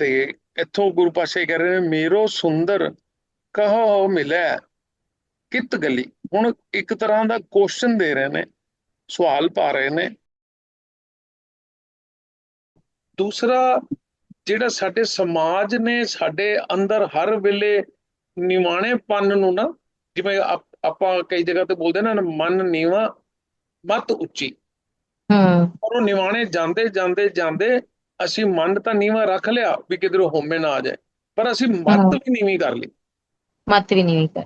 ਤੇ ਇੱਥੋਂ ਗੁਰੂ ਪਾਸ਼ਾ ਕਹਿ ਰਹੇ ਨੇ ਮੇਰੋ ਸੁੰਦਰ ਕਹੋ ਮਿਲੈ ਕਿਤ ਗਲੀ? ਹੁਣ ਇੱਕ ਤਰ੍ਹਾਂ ਦਾ ਕੁਐਸਚਨ ਦੇ ਰਹੇ ਨੇ ਸਵਾਲ ਪਾ ਰਹੇ ਨੇ। ਦੂਸਰਾ ਜਿਹੜਾ ਸਾਡੇ ਸਮਾਜ ਨੇ ਸਾਡੇ ਅੰਦਰ ਹਰ ਵੇਲੇ ਨਿਵਾਣੇਪਨ ਨੂੰ ਨਾ ਜਿਵੇਂ ਆਪ- ਕਈ ਜਗ੍ਹਾ ਤੇ ਬੋਲਦੇ ਨਾ ਮਨ ਨੀਵਾ ਮਤ ਉੱਚੀ। ਹੂੰ। ਪਰ ਉਹ ਨਿਵਾਣੇ ਜਾਂਦੇ ਜਾਂਦੇ ਜਾਂਦੇ ਅਸੀਂ ਮਨ ਤਾਂ ਨੀਵਾ ਰੱਖ ਲਿਆ ਵੀ ਕਿਧਰੋਂ ਹੋਮੇ ਨਾ ਆ ਜਾਏ ਪਰ ਅਸੀਂ ਮਤ। ਵੀ ਨੀਵੀਂ ਕਰ ਲਈ। ਮਤ ਵੀ ਨਹੀਂ ਕਰ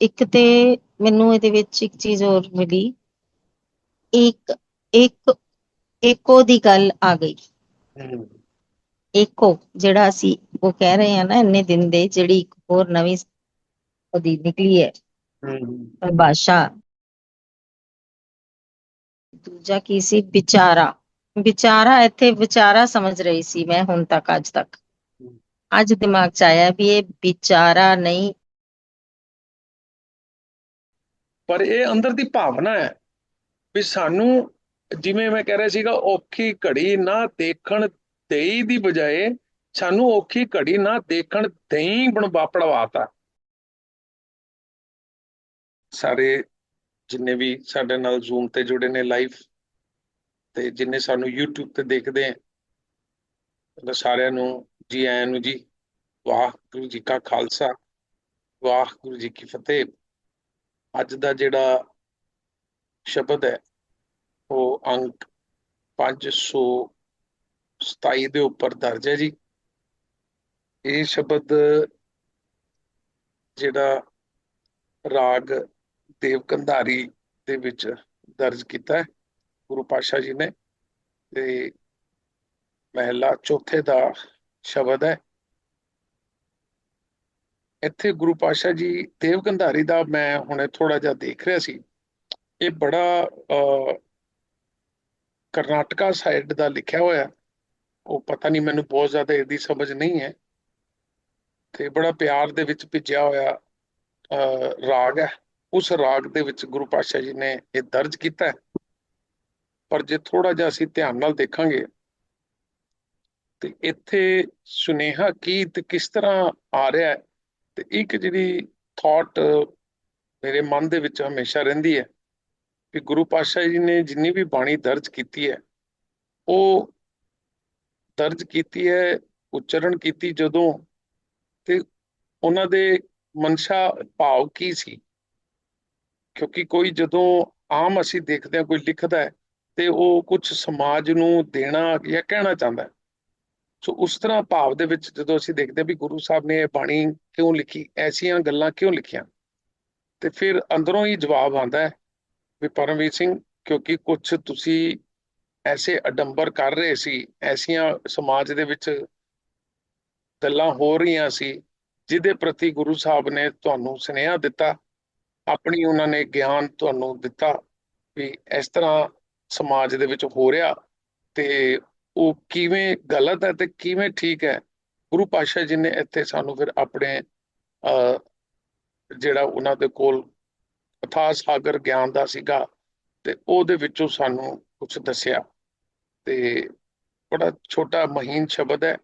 ਇੱਕ ਤੇ ਮੈਨੂੰ ਇਹਦੇ ਵਿੱਚ ਇੱਕ ਚੀਜ਼ ਹੋਰ ਮਿਲੀ। ਇੱਕ ਇੱਕ ਏਕੋ ਦੀ ਗੱਲ ਆ ਗਈ। ਏਕੋ ਜਿਹੜਾ ਅਸੀਂ ਉਹ ਕਹਿ ਰਹੇ ਹਾਂ ਨਾ ਇੰਨੇ ਦਿਨ ਦੇ ਜਿਹੜੀ ਇੱਕ ਹੋਰ ਨਵੀਂ ਉਹਦੀ ਨਿਕਲੀ ਹੈ। ਪਰਿਭਾਸ਼ਾ ਦੂਜਾ ਕੀ ਸੀ? ਵਿਚਾਰਾ। ਵਿਚਾਰਾ ਇੱਥੇ ਵਿਚਾਰਾ ਸਮਝ ਰਹੀ ਸੀ ਮੈਂ ਹੁਣ ਤੱਕ, ਅੱਜ ਤੱਕ। ਅੱਜ ਦਿਮਾਗ 'ਚ ਆਇਆ ਵੀ ਇਹ ਵਿਚਾਰਾ ਨਹੀਂ। ਪਰ ਇਹ ਅੰਦਰ ਦੀ ਭਾਵਨਾ ਹੈ ਵੀ ਸਾਨੂੰ ਜਿਵੇਂ ਮੈਂ ਕਹਿ ਰਿਹਾ ਸੀਗਾ, ਔਖੀ ਘੜੀ ਨਾ ਦੇਖਣ ਦੇਈ ਦੀ ਬਜਾਏ ਸਾਨੂੰ ਔਖੀ ਘੜੀ ਨਾ ਦੇਖਣ ਦੇਈ ਬਣ ਪੜਵਾਤਾ ਸਾਰੇ ਜਿੰਨੇ ਵੀ ਸਾਡੇ ਨਾਲ ਜ਼ੂਮ ਤੇ ਜੁੜੇ ਨੇ ਲਾਈਵ ਤੇ ਜਿੰਨੇ ਸਾਨੂੰ YouTube ਤੇ ਦੇਖਦੇ ਆ ਉਹਨਾਂ ਸਾਰਿਆਂ ਨੂੰ ਜੀ ਆਇਆਂ ਨੂੰ ਜੀ, ਵਾਹਿਗੁਰੂ ਜੀ ਕਾ ਖਾਲਸਾ, ਵਾਹਿਗੁਰੂ ਜੀ ਕੀ ਫਤਿਹ। ਅੱਜ ਦਾ ਜਿਹੜਾ ਸ਼ਬਦ ਹੈ, ਉਹ ਅੰਕ 527 ਦੇ ਉੱਪਰ ਦਰਜ ਹੈ ਜੀ। ਇਹ ਸ਼ਬਦ ਜਿਹੜਾ ਰਾਗ ਦੇਵ ਕੰਧਾਰੀ ਦੇ ਵਿੱਚ ਦਰਜ ਕੀਤਾ ਹੈ ਗੁਰੂ ਪਾਤਸ਼ਾਹ ਜੀ ਨੇ ਤੇ ਮਹਿਲਾ ਚੌਥੇ ਦਾ ਸ਼ਬਦ ਹੈ। ਇੱਥੇ ਗੁਰੂ ਪਾਤਸ਼ਾਹ ਜੀ ਦੇਵ ਕੰਧਾਰੀ ਦਾ ਮੈਂ ਹੁਣੇ ਥੋੜਾ ਜਿਹਾ ਦੇਖ ਰਿਹਾ ਸੀ। ਇਹ ਬੜਾ ਅਹ, ਕਰਨਾਟਕਾ ਸਾਈਡ ਦਾ ਲਿਖਿਆ ਹੋਇਆ ਉਹ ਪਤਾ ਨਹੀਂ ਮੈਨੂੰ ਬਹੁਤ ਜ਼ਿਆਦਾ ਇਹਦੀ ਸਮਝ ਨਹੀਂ ਹੈ। ਤੇ ਬੜਾ ਪਿਆਰ ਦੇ ਵਿੱਚ ਭਿੱਜਿਆ ਹੋਇਆ ਅਹ, ਰਾਗ ਹੈ। ਉਸ ਰਾਗ ਦੇ ਵਿੱਚ ਗੁਰੂ ਪਾਤਸ਼ਾਹ ਜੀ ਨੇ ਇਹ ਦਰਜ ਕੀਤਾ ਹੈ। ਪਰ ਜੇ ਥੋੜਾ ਜਿਹਾ ਅਸੀਂ ਧਿਆਨ ਨਾਲ ਦੇਖਾਂਗੇ, ਤੇ ਇੱਥੇ ਸੁਨੇਹਾ ਕੀ ਤੇ ਕਿਸ ਤਰ੍ਹਾਂ ਆ ਰਿਹਾ ਹੈ, ਤੇ ਇੱਕ ਜਿਹੜੀ ਥਾਟ ਮੇਰੇ ਮਨ ਦੇ ਵਿੱਚ ਹਮੇਸ਼ਾ ਰਹਿੰਦੀ ਹੈ ਕਿ ਗੁਰੂ ਪਾਤਸ਼ਾਹ ਜੀ ਨੇ ਜਿੰਨੀ ਵੀ ਬਾਣੀ ਦਰਜ ਕੀਤੀ ਹੈ, ਉਹ ਦਰਜ ਕੀਤੀ ਹੈ ਉਚਾਰਨ ਕੀਤੀ ਜਦੋਂ, ਤੇ ਉਹਨਾਂ ਦੇ ਮਨਸ਼ਾ ਭਾਵ ਕੀ ਸੀ? ਕਿਉਂਕਿ ਕੋਈ ਜਦੋਂ ਆਮ ਅਸੀਂ ਦੇਖਦੇ ਹਾਂ, ਕੋਈ ਲਿਖਦਾ ਹੈ ਤੇ ਉਹ ਕੁਝ ਸਮਾਜ ਨੂੰ ਦੇਣਾ ਜਾਂ ਕਹਿਣਾ ਚਾਹੁੰਦਾ ਸੋ ਉਸ ਤਰ੍ਹਾਂ ਭਾਵ ਦੇ ਵਿੱਚ ਜਦੋਂ ਅਸੀਂ ਦੇਖਦੇ ਹਾਂ ਵੀ ਗੁਰੂ ਸਾਹਿਬ ਨੇ ਇਹ ਬਾਣੀ ਕਿਉਂ ਲਿਖੀ, ਐਸੀਆਂ ਗੱਲਾਂ ਕਿਉਂ ਲਿਖੀਆਂ? ਤੇ ਫਿਰ ਅੰਦਰੋਂ ਹੀ ਜਵਾਬ ਆਉਂਦਾ ਹੈ ਵੀ ਪਰਮਵੀਰ ਸਿੰਘ, ਕਿਉਂਕਿ ਕੁਝ ਤੁਸੀਂ ਐਸੇ ਅਡੰਬਰ ਕਰ ਰਹੇ ਸੀ, ਐਸੀਆਂ ਸਮਾਜ ਦੇ ਵਿੱਚ ਗੱਲਾਂ ਹੋ ਰਹੀਆਂ ਸੀ, ਜਿਹਦੇ ਪ੍ਰਤੀ ਗੁਰੂ ਸਾਹਿਬ ਨੇ ਤੁਹਾਨੂੰ ਸੁਨੇਹਾ ਦਿੱਤਾ ਆਪਣੀ ਉਹਨਾਂ ਨੇ ਗਿਆਨ ਤੁਹਾਨੂੰ ਦਿੱਤਾ ਵੀ ਇਸ ਤਰ੍ਹਾਂ ਸਮਾਜ ਦੇ ਵਿੱਚ ਹੋ ਰਿਹਾ ਤੇ ਉਹ ਕਿਵੇਂ ਗਲਤ ਹੈ ਤੇ ਕਿਵੇਂ ਠੀਕ ਹੈ, ਗੁਰੂ ਪਾਤਸ਼ਾਹ ਜੀ ਨੇ ਇੱਥੇ ਸਾਨੂੰ ਫਿਰ ਆਪਣੇ, ਅਹ, ਜਿਹੜਾ ਉਹਨਾਂ ਦੇ ਕੋਲ ਅਥਾਹ ਸਾਗਰ ਗਿਆਨ ਦਾ ਸੀਗਾ ਤੇ ਉਹਦੇ ਵਿੱਚੋਂ ਸਾਨੂੰ ਕੁਝ ਦੱਸਿਆ ਤੇ ਬੜਾ ਛੋਟਾ ਮਹੀਨ ਸ਼ਬਦ ਹੈ,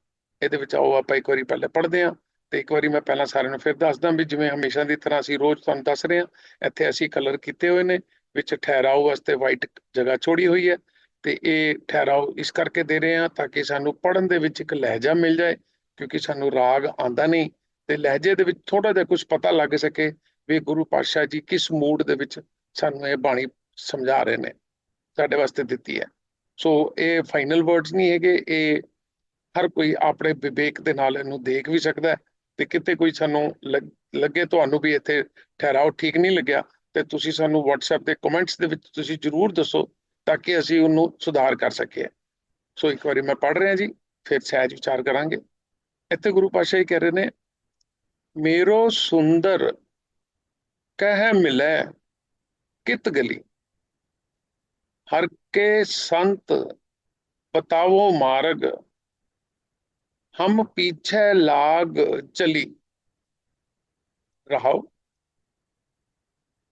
ਇਹਦੇ ਵਿੱਚ ਆਓ ਆਪਾਂ ਇੱਕ ਵਾਰੀ ਪਹਿਲੇ ਪੜ੍ਹਦੇ ਹਾਂ। ਤੇ ਇੱਕ ਵਾਰੀ ਮੈਂ ਪਹਿਲਾਂ ਸਾਰਿਆਂ ਨੂੰ ਫਿਰ ਦੱਸਦਾ ਵੀ ਜਿਵੇਂ ਹਮੇਸ਼ਾ ਦੀ ਤਰ੍ਹਾਂ ਅਸੀਂ ਰੋਜ਼ ਤੁਹਾਨੂੰ ਦੱਸ ਰਹੇ ਹਾਂ, ਇੱਥੇ ਅਸੀਂ ਕਲਰ ਕੀਤੇ ਹੋਏ ਨੇ, ਵਿੱਚ ਠਹਿਰਾਓ ਵਾਸਤੇ ਵਾਈਟ ਜਗ੍ਹਾ ਛੋੜੀ ਹੋਈ ਹੈ ਤੇ ਇਹ ਠਹਿਰਾਓ ਇਸ ਕਰਕੇ ਦੇ ਰਹੇ ਹਾਂ ਤਾਂ ਕਿ ਸਾਨੂੰ ਪੜਨ ਦੇ ਵਿੱਚ ਇੱਕ ਲਹਿਜਾ ਮਿਲ ਜਾਏ, ਕਿਉਂਕਿ ਸਾਨੂੰ ਰਾਗ ਆਂਦਾ ਨਹੀਂ ਤੇ ਲਹਿਜੇ ਦੇ ਵਿੱਚ ਥੋੜਾ ਜਿਹਾ ਕੁਝ ਪਤਾ ਲੱਗ ਸਕੇ ਵੀ ਗੁਰੂ ਪਾਤਸ਼ਾਹ ਜੀ ਕਿਸ ਮੂਡ ਦੇ ਵਿੱਚ ਸਾਨੂੰ ਇਹ ਬਾਣੀ ਸਮਝਾ ਰਹੇ ਨੇ, ਸਾਡੇ ਵਾਸਤੇ ਦਿੱਤੀ ਹੈ। ਸੋ ਇਹ ਫਾਈਨਲ ਵਰਡਸ ਨਹੀਂ ਹੈਗੇ, ਇਹ ਹਰ ਕੋਈ ਆਪਣੇ ਵਿਵੇਕ ਦੇ ਨਾਲ ਇਹਨੂੰ ਦੇਖ ਵੀ ਸਕਦਾ ਹੈ। ਤੇ ਕਿਤੇ ਕੋਈ ਸਾਨੂੰ ਲੱਗ- ਲੱਗੇ ਤੁਹਾਨੂੰ ਵੀ ਇੱਥੇ ਠਹਿਰਾਓ, ਠੀਕ ਨਹੀਂ ਲੱਗਿਆ, ਤੇ ਤੁਸੀਂ ਸਾਨੂੰ WhatsApp ਤੇ ਕਮੈਂਟਸ ਦੇ ਵਿੱਚ ਤੁਸੀਂ ਜਰੂਰ ਦੱਸੋ ਤਾਂ ਕਿ ਅਸੀਂ ਉਹਨੂੰ ਸੁਧਾਰ ਕਰ ਸਕੀਏ। ਸੋ ਇੱਕ ਵਾਰੀ ਮੈਂ ਪੜ੍ਹ ਰਿਹਾ ਜੀ, ਫਿਰ ਸਹਿਜ ਵਿਚਾਰ ਕਰਾਂਗੇ। ਇੱਥੇ ਗੁਰੂ ਪਾਤਸ਼ਾਹ ਜੀ ਕਹਿ ਰਹੇ ਨੇ, ਮੇਰੋ ਸੁੰਦਰ ਕਹਿ ਮਿਲੈ ਕਿਤ ਗਲੀ? ਹਰ ਕੇ ਸੰਤ ਬਤਾਵੋ ਮਾਰਗ ਹਮ ਪੀਛੇ ਲਾਗ ਚਲੀ ਰਹਾਓ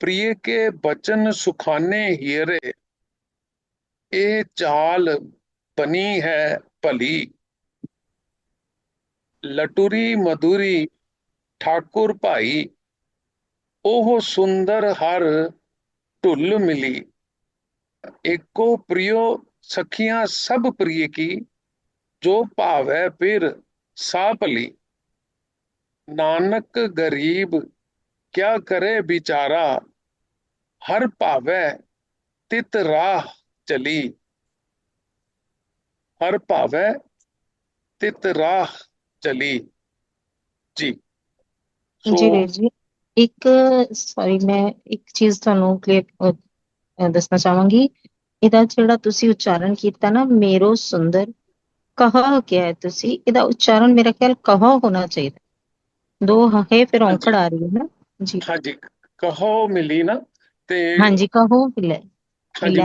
प्रिय के बचन सुखाने हीरे ਇਹ ਚਾਲ ਬਣੀ ਹੈ ਭਲੀ ਲਟੁਰੀ ਮਧੁਰੀ ਠਾਕੁਰ ਭਾਈ ਉਹ ਸੁੰਦਰ ਹਰ ਢੁੱਲ ਮਿਲੀ ਏਕੋ ਪ੍ਰਿਯੋ ਸਖੀਆਂ ਸਭ ਪ੍ਰਿਯ ਕੀ ਜੋ ਭਾਵੈ ਫਿਰ ਸਾ ਭਲੀ ਨਾਨਕ ਗਰੀਬ ਕਿਆ ਕਰੇ ਵਿਚਾਰਾ? ਹਰ ਭਾਵੈ ਤਿਤ ਰਾਹ ਚਲੀ। ਹਰ ਭਾਵੈ ਤਿਤ ਰਾਹ ਚਲੀ। ਜੀ। ਜੀ ਸੋ ਵੀਰ ਜੀ ਇੱਕ ਸੌਰੀ ਮੈਂ ਇੱਕ ਚੀਜ਼ ਤੁਹਾਨੂੰ ਕਲੀਅਰ ਦੱਸਣਾ ਚਾਹਾਂਗੀ। ਇਹਦਾ ਜਿਹੜਾ ਤੁਸੀਂ ਉਚਾਰਨ ਕੀਤਾ ਨਾ ਮੇਰੋ ਸੁੰਦਰ ਕਹਾ ਕਿਹਾ ਹੈ ਤੁਸੀਂ? ਇਹਦਾ ਉਚਾਰਨ ਮੇਰਾ ਖਿਆਲ ਕਹਾ ਹੋਣਾ ਚਾਹੀਦਾ। ਦੋ ਹੈ ਫਿਰ ਔਂਕੜ ਆ ਰਹੀ ਹੈ ਨਾ? ਜੀ। ਹਾਂਜੀ ਕਹੋ ਮਿਲੀ ਨਾ ਤੇ ਹਾਂਜੀ ਕਹੋ ਮਿਲੇ। ਹਾਂਜੀ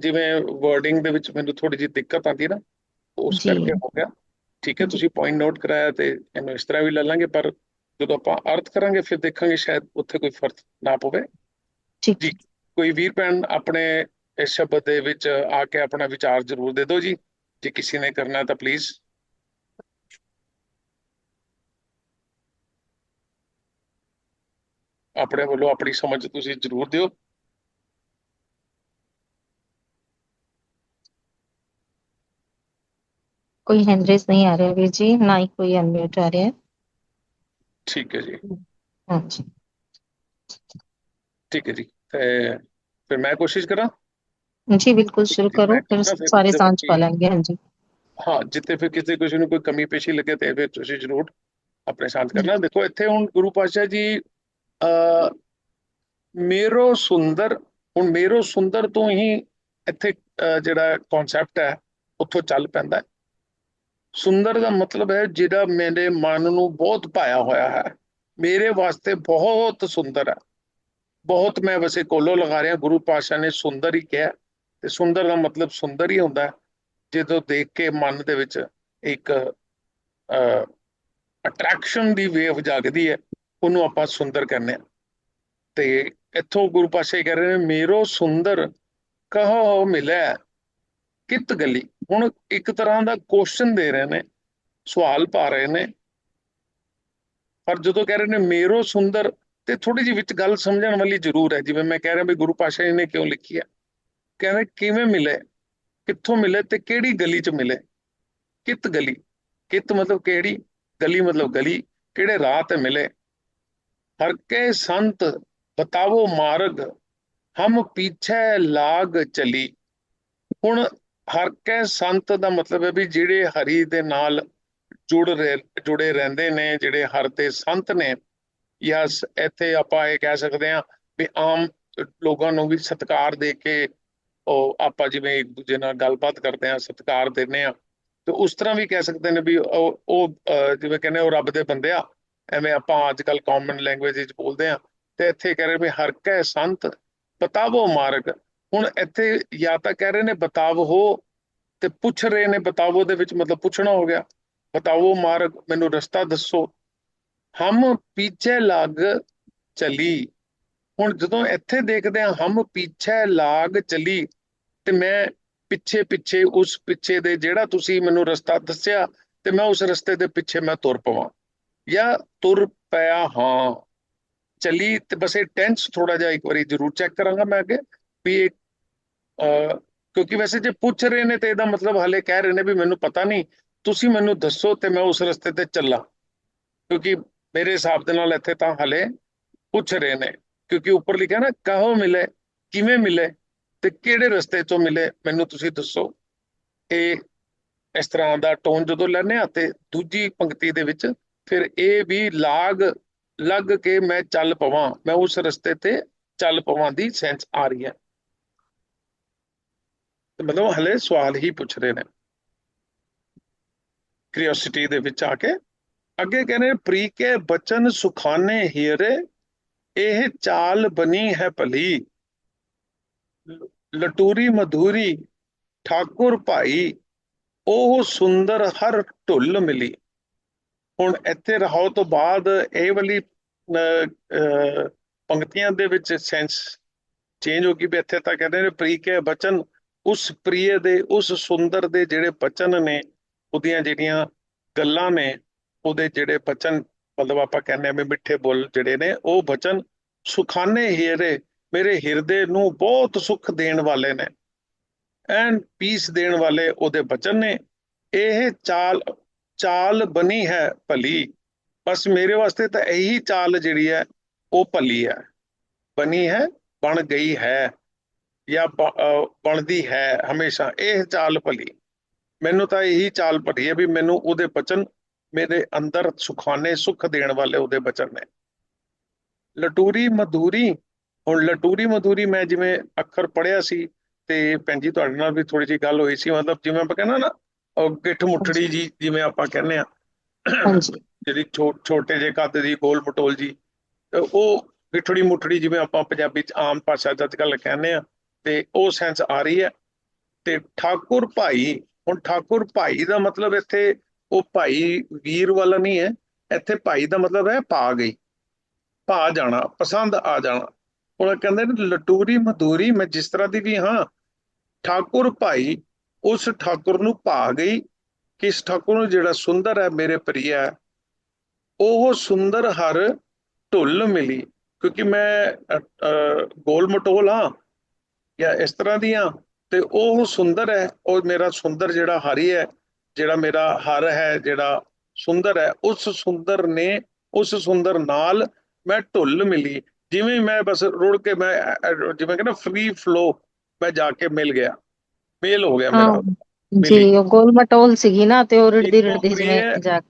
ਜਿਵੇਂ ਵਰਡਿੰਗ ਦੇ ਵਿੱਚ ਮੈਨੂੰ ਥੋੜੀ ਜਿਹੀ ਦਿੱਕਤ ਆਉਂਦੀ ਹੈ ਨਾ ਉਸ ਕਰਕੇ ਹੋ ਗਿਆ। ਠੀਕ ਹੈ ਤੁਸੀਂ ਪੁਆਇੰਟ ਨੋਟ ਕਰਾਇਆ ਤੇ ਇਹਨੂੰ ਇਸ ਤਰ੍ਹਾਂ ਵੀ ਲੈ ਲਾਂਗੇ ਪਰ ਜਦੋਂ ਆਪਾਂ ਅਰਥ ਕਰਾਂਗੇ ਫਿਰ ਦੇਖਾਂਗੇ ਸ਼ਾਇਦ ਉੱਥੇ ਕੋਈ ਫ਼ਰਕ ਨਾ ਪਵੇ। ਠੀਕ। ਜੀ ਕੋਈ ਵੀਰ ਭੈਣ ਆਪਣੇ ਇਸ ਸ਼ਬਦ ਦੇ ਵਿੱਚ ਆ ਕੇ ਆਪਣਾ ਵਿਚਾਰ ਜ਼ਰੂਰ ਦੇ ਦਿਓ ਜੀ। ਜੇ ਕਿਸੇ ਨੇ ਕਰਨਾ ਤਾਂ ਪਲੀਜ਼ ਆਪਣੇ ਵੱਲੋਂ ਆਪਣੀ ਸਮਝ ਤੁਸੀਂ ਜ਼ਰੂਰ ਦਿਓ ਕੋਈ ਹੈਂਡ ਰੇਸ ਨਹੀਂ ਆ ਰਿਹਾ ਵੀਰ ਜੀ ਨਾ ਹੀ ਕੋਈ ਅਨਮਿਊਟ ਆ ਰਿਹਾ ਹੈ ਠੀਕ ਹੈ ਜੀ ਹਾਂਜੀ ਠੀਕ ਹੈ ਜੀ ਤੇ ਫਿਰ ਮੈਂ ਕੋਸ਼ਿਸ਼ ਕਰਾਂ ਜੀ ਬਿਲਕੁਲ ਸ਼ੁਰੂ ਠੀਕ ਕਰੋ ਮੈਂ ਫਿਰ ਕਰਨਾ ਫਿਰ ਸਾਰੇ ਜਿਹਦੇ ਸਾਂਝ ਵਿੱਚ ਪਾ ਵੀ ਲੈਣਗੇ ਹਾਂਜੀ। ਹਾਂ ਜਿੱਥੇ ਫਿਰ ਕਿਸੇ ਕਿਸੇ ਨੂੰ ਕੋਈ ਕਮੀ ਪੇਸ਼ੀ ਲੱਗੇ ਤੇ ਫਿਰ ਤੁਸੀਂ ਜ਼ਰੂਰ ਆਪਣੇ ਸਾਂਝ ਕਰਨਾ। ਦੇਖੋ ਇੱਥੇ ਹੁਣ ਗੁਰੂ ਪਾਤਸ਼ਾਹ ਜੀ ਅ ਮੇਰੋ ਸੁੰਦਰ ਹੁਣ ਮੇਰੋ ਸੁੰਦਰ ਤੋਂ ਹੀ ਇੱਥੇ ਅ, ਜਿਹੜਾ ਕਨਸੈਪਟ ਹੈ ਉੱਥੋਂ ਚੱਲ ਪੈਂਦਾ ਹੈ। ਸੁੰਦਰ ਦਾ ਮਤਲਬ ਹੈ ਜਿਹੜਾ ਮੇਰੇ ਮਨ ਨੂੰ ਬਹੁਤ ਭਾਇਆ ਹੋਇਆ ਹੈ। ਮੇਰੇ ਵਾਸਤੇ ਬਹੁਤ ਸੁੰਦਰ ਹੈ। ਬਹੁਤ ਮੈਂ ਵੈਸੇ ਕੋਲੋਂ ਲਗਾ ਰਿਹਾ ਗੁਰੂ ਪਾਤਸ਼ਾਹ ਨੇ ਸੁੰਦਰ ਹੀ ਕਿਹਾ। ਤੇ ਸੁੰਦਰ ਦਾ ਮਤਲਬ ਸੁੰਦਰ ਹੀ ਹੁੰਦਾ ਜਦੋਂ ਦੇਖ ਕੇ ਮਨ ਦੇ ਵਿੱਚ ਇੱਕ ਅਟਰੈਕਸ਼ਨ ਦੀ ਵੇਵ ਜਾਗਦੀ ਹੈ, ਉਹਨੂੰ ਆਪਾਂ ਸੁੰਦਰ ਕਹਿੰਦੇ ਆ ਤੇ ਇੱਥੋਂ ਗੁਰੂ ਪਾਤਸ਼ਾਹ ਕਹਿ ਰਹੇ ਨੇ, ਮੇਰੋ ਸੁੰਦਰ, ਕਹੋ ਮਿਲੈ ਕਿਤ ਗਲੀ? ਹੁਣ ਇੱਕ ਤਰ੍ਹਾਂ ਦਾ ਕੁਐਸਚਨ ਦੇ ਰਹੇ ਨੇ, ਸਵਾਲ ਪਾ ਰਹੇ ਨੇ। ਪਰ ਜਦੋਂ ਕਹਿ ਰਹੇ ਨੇ, ਮੇਰੋ ਸੁੰਦਰ, ਤੇ ਥੋੜੀ ਜਿਹੀ ਵਿੱਚ ਗੱਲ ਸਮਝਣ ਵਾਲੀ ਜ਼ਰੂਰ ਹੈ। ਜਿਵੇਂ ਮੈਂ ਕਹਿ ਰਿਹਾ ਵੀ ਗੁਰੂ ਪਾਤਸ਼ਾਹ ਜੀ ਨੇ ਕਿਉਂ ਲਿਖੀ ਹੈ? ਕਹਿੰਦੇ ਕਿਵੇਂ ਮਿਲੇ? ਕਿੱਥੋਂ ਮਿਲੇ ਤੇ ਕਿਹੜੀ ਗਲੀ 'ਚ ਮਿਲੇ? ਕਿਤ ਗਲੀ? ਕਿਤ ਮਤਲਬ ਕਿਹੜੀ? ਗਲੀ ਮਤਲਬ ਗਲੀ। ਕਿਹੜੇ ਰਾਹ ਤੇ ਮਿਲੇ? ਹਰ ਕੇ ਸੰਤ ਬਤਾਵੋ ਮਾਰਗ, ਹਮ ਪਿੱਛੇ ਲਾਗ ਚਲੀ। ਹੁਣ ਹਰ ਕੇ ਸੰਤ ਦਾ ਮਤਲਬ ਹੈ ਵੀ ਜਿਹੜੇ ਹਰੀ ਦੇ ਨਾਲ ਜੁੜ ਰਹੇ ਜੁੜੇ ਰਹਿੰਦੇ ਨੇ, ਜਿਹੜੇ ਹਰ ਤੇ ਸੰਤ ਨੇ। ਜਾਂ ਇੱਥੇ ਆਪਾਂ ਇਹ ਕਹਿ ਸਕਦੇ ਹਾਂ ਵੀ ਆਮ ਲੋਕਾਂ ਨੂੰ ਵੀ ਸਤਿਕਾਰ ਦੇ ਕੇ ਉਹ ਆਪਾਂ ਜਿਵੇਂ ਇੱਕ ਦੂਜੇ ਨਾਲ ਗੱਲਬਾਤ ਕਰਦੇ ਹਾਂ, ਸਤਿਕਾਰ ਦਿੰਦੇ ਆ ਤੇ ਉਸ ਤਰ੍ਹਾਂ ਵੀ ਕਹਿ ਸਕਦੇ ਨੇ ਵੀ ਉਹ ਜਿਵੇਂ ਕਹਿੰਦੇ ਉਹ ਰੱਬ ਦੇ ਬੰਦੇ ਆ। ਐਵੇਂ ਆਪਾਂ ਅੱਜ ਕੱਲ ਕਾਮਨ ਲੈਂਗੁਏਜ ਵਿੱਚ ਬੋਲਦੇ ਆ ਤੇ ਇੱਥੇ ਕਹਿ ਰਹੇ ਵੀ ਹਰ ਕੈ ਸੰਤ ਬਤਾਵੋ ਮਾਰਗ। ਹੁਣ ਇੱਥੇ ਜਾਂ ਤਾਂ ਕਹਿ ਰਹੇ ਨੇ ਬਤਾਵੋ, ਤੇ ਪੁੱਛ ਰਹੇ ਨੇ ਬਤਾਵੋ ਦੇ ਵਿੱਚ ਮਤਲਬ ਪੁੱਛਣਾ ਹੋ ਗਿਆ। ਬਤਾਵੋ ਮਾਰਗ, ਮੈਨੂੰ ਰਸਤਾ ਦੱਸੋ। ਹਮ ਪਿੱਛੇ ਲੱਗ ਚਲੀ। ਹੁਣ ਜਦੋਂ ਇੱਥੇ ਦੇਖਦੇ ਹਾਂ, ਹਮ ਪਿੱਛੇ ਲਾਗ ਚਲੀ ਤੇ ਮੈਂ ਪਿੱਛੇ ਪਿੱਛੇ ਉਸ ਪਿੱਛੇ ਦੇ ਜਿਹੜਾ ਤੁਸੀਂ ਮੈਨੂੰ ਰਸਤਾ ਦੱਸਿਆ ਤੇ ਮੈਂ ਉਸ ਰਸਤੇ ਦੇ ਪਿੱਛੇ ਮੈਂ ਤੁਰ ਪਵਾਂ। ਜਾਂ ਤੁਰ ਪਿਆ ਹਾਂ। ਚਲੀ ਤੇ ਬਸ ਇਹ ਟੈਂਸ ਥੋੜਾ ਜਿਹਾ ਇੱਕ ਵਾਰੀ ਜ਼ਰੂਰ ਚੈੱਕ ਕਰਾਂਗਾ ਮੈਂ ਅੱਗੇ ਵੀ ਇਹ ਕਿਉਂਕਿ ਵੈਸੇ ਜੇ ਪੁੱਛ ਰਹੇ ਨੇ ਤੇ ਇਹਦਾ ਮਤਲਬ ਹਲੇ ਕਹਿ ਰਹੇ ਨੇ ਵੀ ਮੈਨੂੰ ਪਤਾ ਨਹੀਂ। ਤੁਸੀਂ ਮੈਨੂੰ ਦੱਸੋ ਤੇ ਮੈਂ ਉਸ ਰਸਤੇ ਤੇ ਚੱਲਾਂ। ਕਿਉਂਕਿ ਮੇਰੇ ਹਿਸਾਬ ਦੇ ਨਾਲ ਇੱਥੇ ਤਾਂ ਹਲੇ ਪੁੱਛ ਰਹੇ ਨੇ। ਕਿਉਂਕਿ ਉੱਪਰ ਲਿਖਿਆ ਨਾ, ਕਹੋ ਮਿਲੇ, ਕਿਵੇਂ ਮਿਲੇ? ਤੇ ਕਿਹੜੇ ਰਸਤੇ ਤੋਂ ਮਿਲੇ? ਮੈਨੂੰ ਤੁਸੀਂ ਦੱਸੋ। ਇਹ ਇਸ ਤਰ੍ਹਾਂ ਦਾ ਟੋਨ ਜਦੋਂ ਲੈਨੇ ਆ ਤੇ ਦੂਜੀ ਪੰਕਤੀ ਦੇ ਵਿੱਚ ਫਿਰ ਇਹ ਵੀ ਲਾਗ, ਲੱਗ ਕੇ ਮੈਂ ਚੱਲ ਪਵਾਂ, ਮੈਂ ਉਸ ਰਸਤੇ ਤੇ ਚੱਲ ਪਵਾਂ ਦੀ ਸੈਂਸ ਆ ਰਹੀ ਹੈ। ਮਤਲਬ ਹਲੇ ਸਵਾਲ ਹੀ ਪੁੱਛ ਰਹੇ ਨੇ। ਕਿਉਰਿਓਸਿਟੀ ਦੇ ਵਿੱਚ ਆ ਕੇ ਅੱਗੇ ਕਹਿੰਦੇ, ਪ੍ਰੀ ਕੇ ਬਚਨ ਸੁਖਾਨੇ ਹੀਰੇ, ਇਹ ਚਾਲ ਬਣੀ ਹੈ ਭਲੀ। ਲਟੂਰੀ ਮਧੂਰੀ ਠਾਕੁਰ ਭਾਈ, ਉਹ ਸੁੰਦਰ ਹਰ ਢੁੱਲ ਮਿਲੀ। ਹੁਣ ਇੱਥੇ ਰਹਾਓ ਤੋਂ ਬਾਅਦ ਇਹ ਵਾਲੀ ਪੰਕਤੀਆਂ ਦੇ ਵਿੱਚ ਸੈਂਸ ਚੇਂਜ ਹੋ ਗਈ ਵੀ ਇੱਥੇ ਤਾਂ ਕਹਿੰਦੇ ਨੇ ਪ੍ਰੀ ਕੇ ਬਚਨ, ਉਸ ਪ੍ਰੀਏ ਦੇ, ਉਸ ਸੁੰਦਰ ਦੇ ਜਿਹੜੇ ਬਚਨ ਨੇ, ਉਹਦੀਆਂ ਜਿਹੜੀਆਂ ਗੱਲਾਂ ਨੇ, ਉਹਦੇ ਜਿਹੜੇ ਬਚਨ, ਮਤਲਬ ਆਪਾਂ ਕਹਿੰਦੇ ਆ ਵੀ ਮਿੱਠੇ ਬੋਲ ਜਿਹੜੇ ਨੇ, ਉਹ ਬਚਨ ਸੁਖਾਨੇ ਹੀਰੇ ਮੇਰੇ ਹਿਰਦੇ ਨੂੰ ਬਹੁਤ ਸੁਖ ਦੇਣ ਵਾਲੇ ਨੇ ਐਂਡ ਪੀਸ ਦੇਣ ਵਾਲੇ ਉਹਦੇ ਬਚਨ ਨੇ। ਇਹ ਚਾਲ ਚਾਲ ਬਣੀ ਹੈ ਭਲੀ। ਬਸ ਮੇਰੇ ਵਾਸਤੇ ਤਾਂ ਇਹੀ ਚਾਲ ਜਿਹੜੀ ਹੈ, ਉਹ ਭਲੀ ਹੈ। ਬਣੀ ਹੈ, ਬਣ ਗਈ ਹੈ ਜਾਂ ਬਣਦੀ ਹੈ ਹਮੇਸ਼ਾ। ਇਹ ਚਾਲ ਭਲੀ। ਮੈਨੂੰ ਤਾਂ ਇਹੀ ਚਾਲ ਭਲੀ ਹੈ ਵੀ ਮੈਨੂੰ ਉਹਦੇ ਬਚਨ, ਮੇਰੇ ਅੰਦਰ ਸੁਖਾਨੇ ਸੁਖ ਦੇਣ ਵਾਲੇ ਉਹਦੇ ਬਚਨ ਨੇ। ਲਟੂਰੀ ਮਧੂਰੀ ਹੁਣ ਲਟੂਰੀ ਮਧੂਰੀ ਮੈਂ ਜਿਵੇਂ ਅੱਖਰ ਪੜਿਆ ਸੀ ਤੇ ਭੈਣ ਜੀ ਤੁਹਾਡੇ ਨਾਲ ਵੀ ਥੋੜੀ ਜਿਹੀ ਗੱਲ ਹੋਈ ਸੀ ਮਤਲਬ ਜਿਵੇਂ ਆਪਾਂ ਕਹਿੰਦਾ ਨਾ ਉਹ ਗਿੱਠ ਮੁੱਠੜੀ ਜੀ ਜਿਵੇਂ ਆਪਾਂ ਕਹਿੰਦੇ ਆ ਹਾਂਜੀ। ਜਿਹੜੀ ਛੋਟੇ ਜਿਹੇ ਕੱਦ ਦੀ ਗੋਲ ਮਟੋਲ ਜੀ ਉਹ ਗਿੱਠੜੀ ਮੁੱਠੜੀ ਜਿਵੇਂ ਆਪਾਂ ਪੰਜਾਬੀ ਚ ਆਮ ਭਾਸ਼ਾ ਚ ਅੱਜ ਕੱਲ੍ਹ ਕਹਿੰਦੇ ਆ ਤੇ ਉਹ ਸੈਂਸ ਆ ਰਹੀ ਹੈ। ਤੇ ਠਾਕੁਰ ਭਾਈ ਹੁਣ ਠਾਕੁਰ ਭਾਈ ਦਾ ਮਤਲਬ ਇੱਥੇ ਉਹ ਭਾਈ ਵੀਰ ਵਾਲਾ ਨਹੀਂ ਹੈ ਇੱਥੇ ਭਾਈ ਦਾ ਮਤਲਬ ਹੈ ਪਾ ਗਈ ਪਾ ਜਾਣਾ ਪਸੰਦ ਆ ਜਾਣਾ। ਉਹ ਕਹਿੰਦੇ ਨੇ, ਲਟੂਰੀ ਮਧੂਰੀ ਮੈਂ ਜਿਸ ਤਰ੍ਹਾਂ ਦੀ ਵੀ ਹਾਂ, ਠਾਕੁਰ ਭਾਈ, ਉਸ ਠਾਕੁਰ ਨੂੰ ਪਾ ਗਈ। ਕਿਸ ਠਾਕੁਰ ਨੂੰ? ਜਿਹੜਾ ਸੁੰਦਰ ਹੈ, ਮੇਰੇ ਪ੍ਰਿਆ। ਉਹ ਸੁੰਦਰ ਹਰ ਢੁੱਲ ਮਿਲੀ। ਕਿਉਂਕਿ ਮੈਂ ਗੋਲ ਮਟੋਲ ਹਾਂ, ਜਾਂ ਇਸ ਤਰ੍ਹਾਂ ਦੀਆਂ ਤੇ ਉਹ ਸੁੰਦਰ ਹੈ। ਉਹ ਮੇਰਾ ਸੁੰਦਰ ਜਿਹੜਾ ਹਰੀ ਹੈ, ਜਿਹੜਾ ਮੇਰਾ ਹਰ ਹੈ, ਜਿਹੜਾ ਸੁੰਦਰ ਹੈ, ਉਸ ਸੁੰਦਰ ਨੇ, ਉਸ ਸੁੰਦਰ ਨਾਲ ਮੈਂ ਢੁੱਲ ਮਿਲੀ। ਜਿਵੇਂ ਮੈਂ ਬਸ ਰੁੜ ਕੇ ਮੈਂ ਜਿਵੇਂ ਕਹਿੰਦਾ ਫ੍ਰੀ ਫਲੋ ਮੈਂ ਜਾ ਕੇ ਮਿਲ ਗਿਆ। ਮੇਲ ਹੋ ਗਿਆ ਮੇਰਾ। ਜੀ ਉਹ ਗੋਲ ਮਟੋਲ ਸੀਗੀ ਨਾ ਤੇ ਉਹ ਰਿੜਦੀ ਰਿੜਦੀ ਜਿਵੇਂ ਜਾ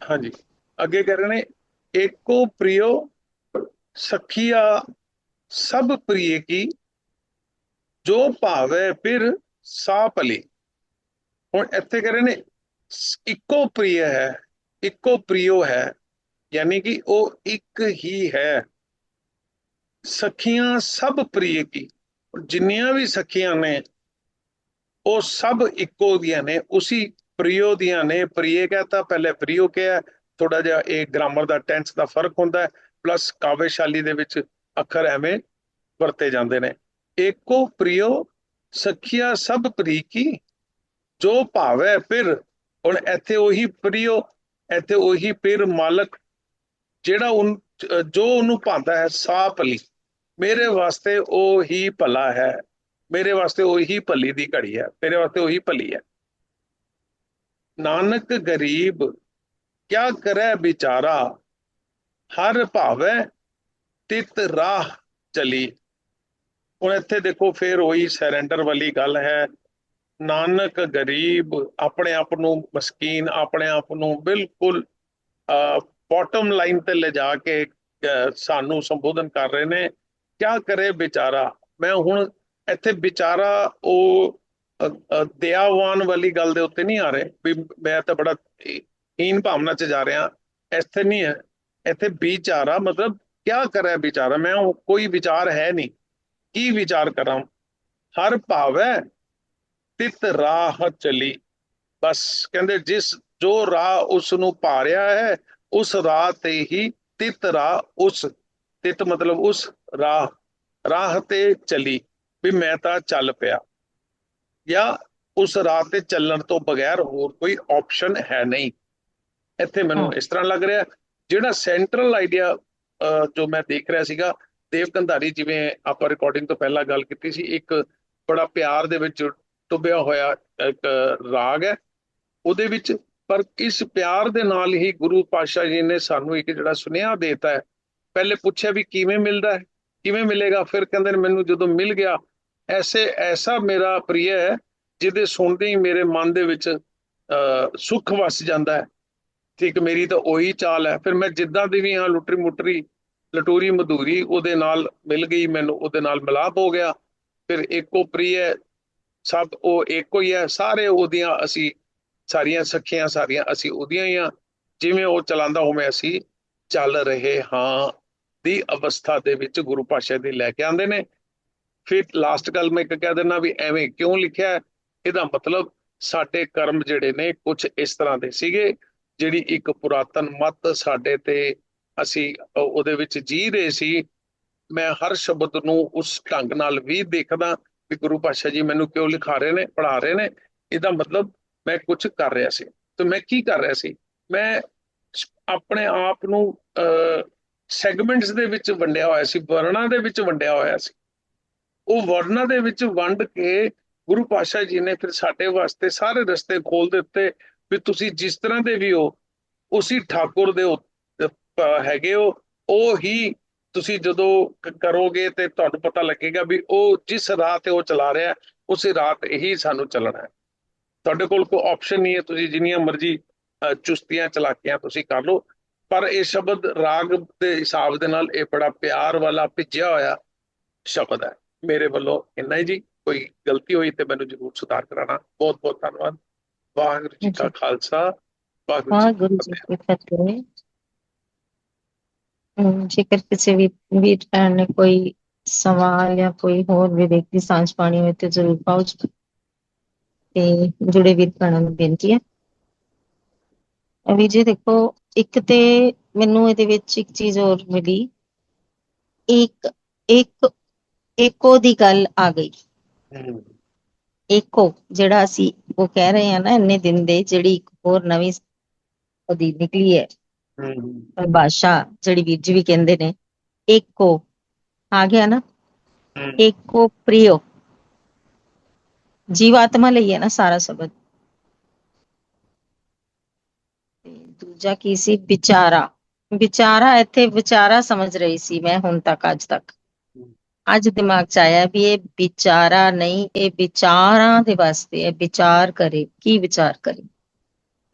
ਹਾਂਜੀ। ਅੱਗੇ ਕਹਿ ਰਹੇ ਨੇ ਏਕੋ ਪ੍ਰਿਯੋ ਸਖੀਆ ਸਭ ਪ੍ਰਿਯ ਕੀ ਜੋ ਭਾਵੇ ਫਿਰ ਸਾ ਭਲੀ ਹੁਣ ਇੱਥੇ ਕਹਿ ਰਹੇ ਨੇ ਇੱਕੋ ਪ੍ਰਿਯ ਹੈ ਇੱਕੋ ਪ੍ਰਿਯੋ ਹੈ ਯਾਨੀ ਕਿ ਉਹ ਇੱਕ ਹੀ ਹੈ। ਸਖੀਆਂ ਸਭ ਪ੍ਰਿਯ ਕੀ। ਜਿੰਨੀਆਂ ਵੀ ਸਖੀਆਂ ਨੇ, ਉਹ ਸਭ ਇੱਕੋ ਦੀਆਂ ਨੇ, ਉਸੀ ਪ੍ਰਿਯੋ ਦੀਆਂ ਨੇ। ਪ੍ਰਿਯ ਕਹਤਾ ਪਹਿਲੇ ਪ੍ਰਿਯੋ ਕਿਹਾ ਥੋੜਾ ਜਿਹਾ ਇਹ ਗ੍ਰਾਮਰ ਦਾ ਟੈਂਸ ਦਾ ਫ਼ਰਕ ਹੁੰਦਾ ਹੈ ਪਲੱਸ ਕਾਵਿਸ਼ਾਲੀ ਦੇ ਵਿੱਚ ਅੱਖਰ ਐਵੇਂ ਵਰਤੇ ਜਾਂਦੇ ਨੇ। ਏਕੋ ਪ੍ਰਿਯੋ, ਸਖੀਆ ਸਭ ਪ੍ਰੀ ਕੀ। ਜੋ ਭਾਵੇ ਫਿਰ, ਹੁਣ ਇੱਥੇ ਉਹੀ ਪ੍ਰਿਯੋ, ਇੱਥੇ ਉਹੀ ਫਿਰ ਮਾਲਕ, ਜਿਹੜਾ ਉਨ ਜੋ ਉਹਨੂੰ ਭਾਂਦਾ ਹੈ ਸਾ ਭਲੀ ਮੇਰੇ ਵਾਸਤੇ ਉਹ ਹੀ ਭਲਾ ਹੈ। ਮੇਰੇ ਵਾਸਤੇ ਉਹੀ ਭਲੀ ਦੀ ਘੜੀ ਹੈ। ਮੇਰੇ ਵਾਸਤੇ ਉਹੀ ਭਲੀ ਹੈ। ਨਾਨਕ ਗਰੀਬ ਕਿਆ ਕਰੇ ਵਿਚਾਰਾ? ਹਰ ਭਾਵੇ ਤਿਤ ਰਾਹ ਚਲੀ। ਹੁਣ ਇੱਥੇ ਦੇਖੋ ਫੇਰ ਉਹੀ ਸਰੈਂਡਰ ਵਾਲੀ ਗੱਲ ਹੈ। ਨਾਨਕ ਗਰੀਬ ਆਪਣੇ ਆਪ ਨੂੰ ਮਸਕੀਨ ਆਪਣੇ ਆਪ ਨੂੰ ਬਿਲਕੁਲ ਬਾਟਮ ਲਾਈਨ ਤੇ ਲਿਜਾ ਕੇ ਅਹ, ਸਾਨੂੰ ਸੰਬੋਧਨ ਕਰ ਰਹੇ ਨੇ। ਕਿਆ ਕਰੇ ਵਿਚਾਰਾ? ਮੈਂ ਹੁਣ ਇੱਥੇ ਵਿਚਾਰਾ ਉਹ ਅ, ਵਾਲੀ ਗੱਲ ਦੇ ਉੱਤੇ ਨਹੀਂ ਆ ਰਹੇ ਵੀ ਮੈਂ ਤਾਂ ਬੜਾ ਹੀਨ ਭਾਵਨਾ ਚ ਜਾ ਰਿਹਾ। ਇੱਥੇ ਨਹੀਂ ਹੈ। ਇੱਥੇ ਵਿਚਾਰਾ ਮਤਲਬ ਕਿਆ ਕਰੇ ਵਿਚਾਰਾ? ਮੈਂ ਕੋਈ ਵਿਚਾਰ ਹੈ ਨਹੀਂ। ਕੀ ਵਿਚਾਰ ਕਰਾਂ? ਹਰ ਭਾਵੈ ਤਿਤ ਰਾਹ ਚਲੀ। ਬਸ ਕਹਿੰਦੇ ਜਿਸ ਜੋ ਰਾਹ ਉਸ ਨੂੰ ਪਾਰਿਆ ਹੈ ਉਸ ਰਾਹ ਤੇ ਹੀ ਤਿਤ ਰਾਹ ਉਸ ਤਿਤ ਮਤਲਬ ਉਸ ਰਾਹ ਰਾਹ ਤੇ ਚਲੀ ਵੀ ਮੈਂ ਤਾਂ ਚੱਲ ਪਿਆ। ਜਾਂ ਉਸ ਰਾਹ ਤੇ ਚੱਲਣ ਤੋਂ ਬਗੈਰ ਹੋਰ ਕੋਈ ਆਪਸ਼ਨ ਹੈ ਨਹੀਂ। ਇੱਥੇ ਮੈਨੂੰ। ਇਸ ਤਰ੍ਹਾਂ ਲੱਗ ਰਿਹਾ ਜਿਹੜਾ ਸੈਂਟਰਲ ਆਈਡੀਆ ਜੋ ਮੈਂ ਦੇਖ ਰਿਹਾ ਸੀਗਾ ਦੇਵ ਕੰਧਾਰੀ ਜਿਵੇਂ ਆਪਾਂ ਰਿਕਾਰਡਿੰਗ ਤੋਂ ਪਹਿਲਾਂ ਗੱਲ ਕੀਤੀ ਸੀ ਇੱਕ ਬੜਾ ਪਿਆਰ ਦੇ ਵਿੱਚ ਡੁੱਬਿਆ ਹੋਇਆ ਇੱਕ ਰਾਗ ਹੈ। ਉਹਦੇ ਵਿੱਚ ਪਰ ਇਸ ਪਿਆਰ ਦੇ ਨਾਲ ਹੀ ਗੁਰੂ ਪਾਤਸ਼ਾਹ ਜੀ ਨੇ ਸਾਨੂੰ ਇੱਕ ਜਿਹੜਾ ਸੁਨੇਹਾ ਦੇਤਾ ਹੈ ਪਹਿਲੇ ਪੁੱਛਿਆ ਵੀ ਕਿਵੇਂ ਮਿਲਦਾ ਹੈ ਕਿਵੇਂ ਮਿਲੇਗਾ? ਫਿਰ ਕਹਿੰਦੇ ਨੇ ਮੈਨੂੰ ਜਦੋਂ ਮਿਲ ਗਿਆ ਐਸੇ ਐਸਾ ਮੇਰਾ ਪ੍ਰਿਯ ਹੈ ਜਿਹਦੇ ਸੁਣਦੇ ਹੀ ਮੇਰੇ ਮਨ ਦੇ ਵਿੱਚ ਅਹ, ਸੁੱਖ ਵਸ ਜਾਂਦਾ ਹੈ। ਠੀਕ ਮੇਰੀ ਤਾਂ ਉਹੀ ਚਾਲ ਹੈ। ਫਿਰ ਮੈਂ ਜਿੱਦਾਂ ਦੀ ਵੀ ਹਾਂ ਲੁੱਟਰੀ ਮੁੱਟਰੀ ਲਟੂਰੀ ਮਧੂਰੀ ਉਹਦੇ ਨਾਲ ਮਿਲ ਗਈ ਮੈਨੂੰ ਉਹਦੇ ਨਾਲ ਮਿਲਾਪ ਹੋ ਗਿਆ। ਫਿਰ ਇੱਕੋ ਪ੍ਰਿਯ ਸਭ ਉਹ ਇੱਕੋ ਹੀ ਹੈ। ਸਾਰੇ ਉਹਦੀਆਂ ਅਸੀਂ ਸਾਰੀਆਂ ਸਖੀਆਂ ਸਾਰੀਆਂ ਅਸੀਂ ਉਹਦੀਆਂ ਹੀ ਆ ਜਿਵੇਂ ਉਹ ਚਲਾਉਂਦਾ ਹੋਵੇਂ ਅਸੀਂ ਚੱਲ ਰਹੇ ਹਾਂ। ਦੀ ਅਵਸਥਾ ਦੇ ਵਿੱਚ ਗੁਰੂ ਪਾਤਸ਼ਾਹ ਦੀ ਲੈ ਕੇ ਆਉਂਦੇ ਨੇ। ਫਿਰ ਲਾਸਟ ਗੱਲ ਮੈਂ ਇੱਕ ਕਹਿ ਦਿੰਦਾ ਵੀ ਐਵੇਂ ਕਿਉਂ ਲਿਖਿਆ ਇਹਦਾ ਮਤਲਬ ਸਾਡੇ ਕਰਮ ਜਿਹੜੇ ਨੇ ਕੁਝ ਇਸ ਤਰ੍ਹਾਂ ਦੇ ਸੀਗੇ, ਜਿਹੜੀ ਇੱਕ ਪੁਰਾਤਨ ਮਤ ਸਾਡੇ ਤੇ ਅਸੀਂ ਉਹਦੇ ਵਿੱਚ ਜੀ ਰਹੇ ਸੀ। ਮੈਂ ਹਰ ਸ਼ਬਦ ਨੂੰ ਉਸ ਢੰਗ ਨਾਲ ਵੀ ਦੇਖਦਾ ਵੀ ਗੁਰੂ ਪਾਤਸ਼ਾਹ ਜੀ ਮੈਨੂੰ ਕਿਉਂ ਲਿਖਾ ਰਹੇ ਨੇ, ਪੜ੍ਹਾ ਰਹੇ ਨੇ। ਇਹਦਾ ਮਤਲਬ ਮੈਂ ਕੁਝ ਕਰ ਰਿਹਾ ਸੀ। ਤੇ ਮੈਂ ਕੀ ਕਰ ਰਿਹਾ ਸੀ? ਮੈਂ ਆਪਣੇ ਆਪ ਨੂੰ ਸੈਗਮੈਂਟਸ ਦੇ ਵਿੱਚ ਵੰਡਿਆ ਹੋਇਆ ਸੀ ਵਰਣਾਂ ਦੇ ਵਿੱਚ ਵੰਡਿਆ ਹੋਇਆ ਸੀ। ਉਹ ਵਰਣਾਂ ਦੇ ਵਿੱਚ ਵੰਡ ਕੇ ਗੁਰੂ ਪਾਤਸ਼ਾਹ ਜੀ ਨੇ ਫਿਰ ਸਾਡੇ ਵਾਸਤੇ ਸਾਰੇ ਰਸਤੇ ਖੋਲ ਦਿੱਤੇ ਵੀ ਤੁਸੀਂ ਜਿਸ ਤਰ੍ਹਾਂ ਦੇ ਵੀ ਹੋ ਉਸੇ ਠਾਕੁਰ ਦੇ ਹੈਗੇ ਹੋ। ਉਹ ਹੀ ਤੁਸੀਂ ਜਦੋਂ ਕਰੋਗੇ ਤੇ ਤੁਹਾਨੂੰ ਪਤਾ ਲੱਗੇਗਾ ਵੀ ਉਹ ਜਿਸ ਰਾਹ ਤੇ ਉਹ ਚਲਾ ਰਿਹਾ ਹੈ, ਉਸੇ ਰਾਹ ਤੇ ਹੀ ਸਾਨੂੰ ਚੱਲਣਾ ਹੈ। ਤੁਹਾਡੇ ਕੋਲ ਕੋਈ ਆਪਸ਼ਨ ਨਹੀਂ ਹੈ ਤੁਸੀਂ ਜਿੰਨੀਆਂ ਮਰਜ਼ੀ ਚੁਸਤੀਆਂ ਚਲਾਕੀਆਂ ਤੁਸੀਂ ਕਰ ਲਓ। ਪਰ ਇਹ ਸ਼ਬਦ ਰਾਗ ਦੇ ਹਿਸਾਬ ਦੇ ਨਾਲ ਇਹ ਬੜਾ ਪਿਆਰ ਵਾਲਾ ਭਿੱਜਿਆ ਹੋਇਆ ਸ਼ਬਦ ਹੈ। ਮੇਰੇ ਵੱਲੋਂ ਇੰਨਾ ਹੀ ਜੀ। ਕੋਈ ਗਲਤੀ ਹੋਈ ਤੇ ਮੈਨੂੰ ਜ਼ਰੂਰ ਸੁਧਾਰ ਕਰਾਣਾ ਬਹੁਤ ਬਹੁਤ ਧੰਨਵਾਦ। ਵਾਹਿਗੁਰੂ ਜੀ ਕਾ। ਖਾਲਸਾ। ਵਾਹਿਗੁਰੂ ਜੀ ਕੀ ਫਤਿਹ। ਜੇਕਰ ਕਿਸੇ ਵੀ ਵੀਰ ਨੇ ਕੋਈ ਸਵਾਲ ਜਾਂ ਕੋਈ ਹੋਰ ਵਿਵੇਕ ਦੀ ਸਾਂਝ ਪਾਣੀ ਹੋਵੇ ਤੇ ਜ਼ਰੂਰ ਪਾਓ। ਤੇ ਜੁੜੇ ਵੀਰ ਭੈਣਾਂ ਨੂੰ ਬੇਨਤੀ ਹੈ। ਅਭੀ ਜੀ ਦੇਖੋ ਇੱਕ ਤੇ ਮੈਨੂੰ ਇਹਦੇ ਵਿੱਚ ਇੱਕ ਚੀਜ਼ ਹੋਰ ਮਿਲੀ। ਇੱਕ ਇੱਕ ਏਕੋ ਦੀ ਗੱਲ ਆ ਗਈ। ਏਕੋ ਜਿਹੜਾ ਅਸੀਂ ਉਹ ਕਹਿ ਰਹੇ ਆ ਨਾ ਇੰਨੇ ਦਿਨ ਦੇ ਜਿਹੜੀ ਇੱਕ ਹੋਰ ਨਵੀਂ ਉਹਦੀ ਨਿਕਲੀ ਹੈ। ਪਰਿਭਾਸ਼ਾ ਜਿਹੜੀ ਵੀਰ ਜੀ ਵੀ ਕਹਿੰਦੇ ਨੇ। ਏਕੋ ਆ ਗਿਆ ਨਾ? ਏਕੋ ਪ੍ਰਿਯੋ। ਜੀਵਾਤਮਾ ਲਈ ਹੈ ਨਾ ਸਾਰਾ ਸ਼ਬਦ। ਦੂਜਾ ਕੀ ਸੀ? ਵਿਚਾਰਾ। ਵਿਚਾਰਾ ਇੱਥੇ ਵਿਚਾਰਾ ਸਮਝ ਰਹੀ ਸੀ ਮੈਂ ਹੁਣ ਤੱਕ ਅੱਜ ਤੱਕ। ਅੱਜ ਦਿਮਾਗ 'ਚ ਆਇਆ ਵੀ ਇਹ ਵਿਚਾਰਾ ਨਹੀਂ ਇਹ ਵਿਚਾਰਾਂ ਦੇ ਵਾਸਤੇ ਹੈ ਵਿਚਾਰ ਕਰੇ ਕੀ ਵਿਚਾਰ ਕਰੇ?